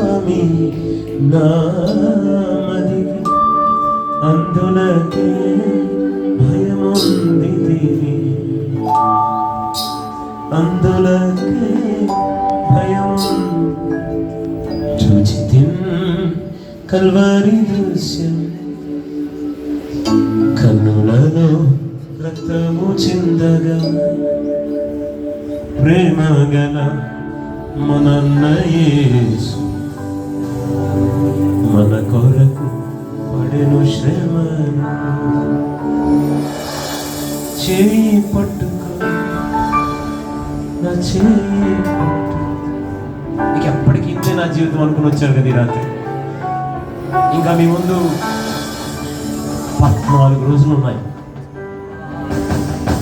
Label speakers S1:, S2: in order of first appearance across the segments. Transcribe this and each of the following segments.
S1: స్వామి నామది. అందులకే భయముంది అందులకే భయం చూచి కల్వారి దృశ్యం. కన్నులలో రక్తము చిందగా. ప్రేమ గల మన కొరకు పడెను శ్రమను చేయి పట్టుకో నా చేయి పట్టు ఇక ఎప్పటికీ ఇంతే నా జీవితం అనుకుని వచ్చారు కదా ఈ రాత్రి. ఇంకా మీ ముందు పద్నాలుగు రోజులు ఉన్నాయి.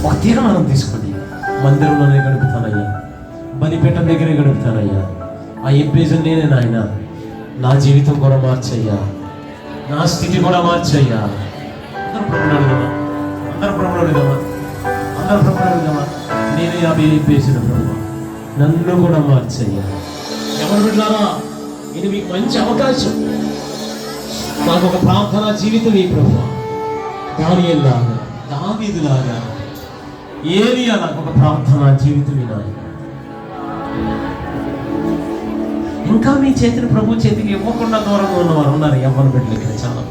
S1: ఒక తీర్మానం తీసుకోండి. మందిరంలోనే గడుపుతానయ్యా. బలిపేట దగ్గరే గడుపుతానయ్యా. ఆ ఎబ్బేజం నేనే నాయన. నా జీవితం కూడా మార్చయ్యా. నా స్థితి కూడా మార్చయ్యా. అందరూ ప్రభుని అడుగుదామా అందరూ ప్రభుని అడుగుదామా అందరూ ప్రభుని అడుగుదామా నేను యాభై వేసిన ప్రభు నన్ను కూడా మార్చయ్యా. ఎవరు బిడ్డారా? ఇది మీకు మంచి అవకాశం. నాకు ఒక ప్రార్థన జీవితం ఈ ప్రభు దానియల్లాగా దావీదులాగా ఏలియా నాకు ఒక ప్రార్థన జీవితం నాయన ఇంకా మీ చేతిని ప్రభు చేతికి ఇవ్వకుండా దూరంగా ఉన్నవారు ఉన్నారు. ఎవరు బిడ్డలు ఇక్కడ చాలా.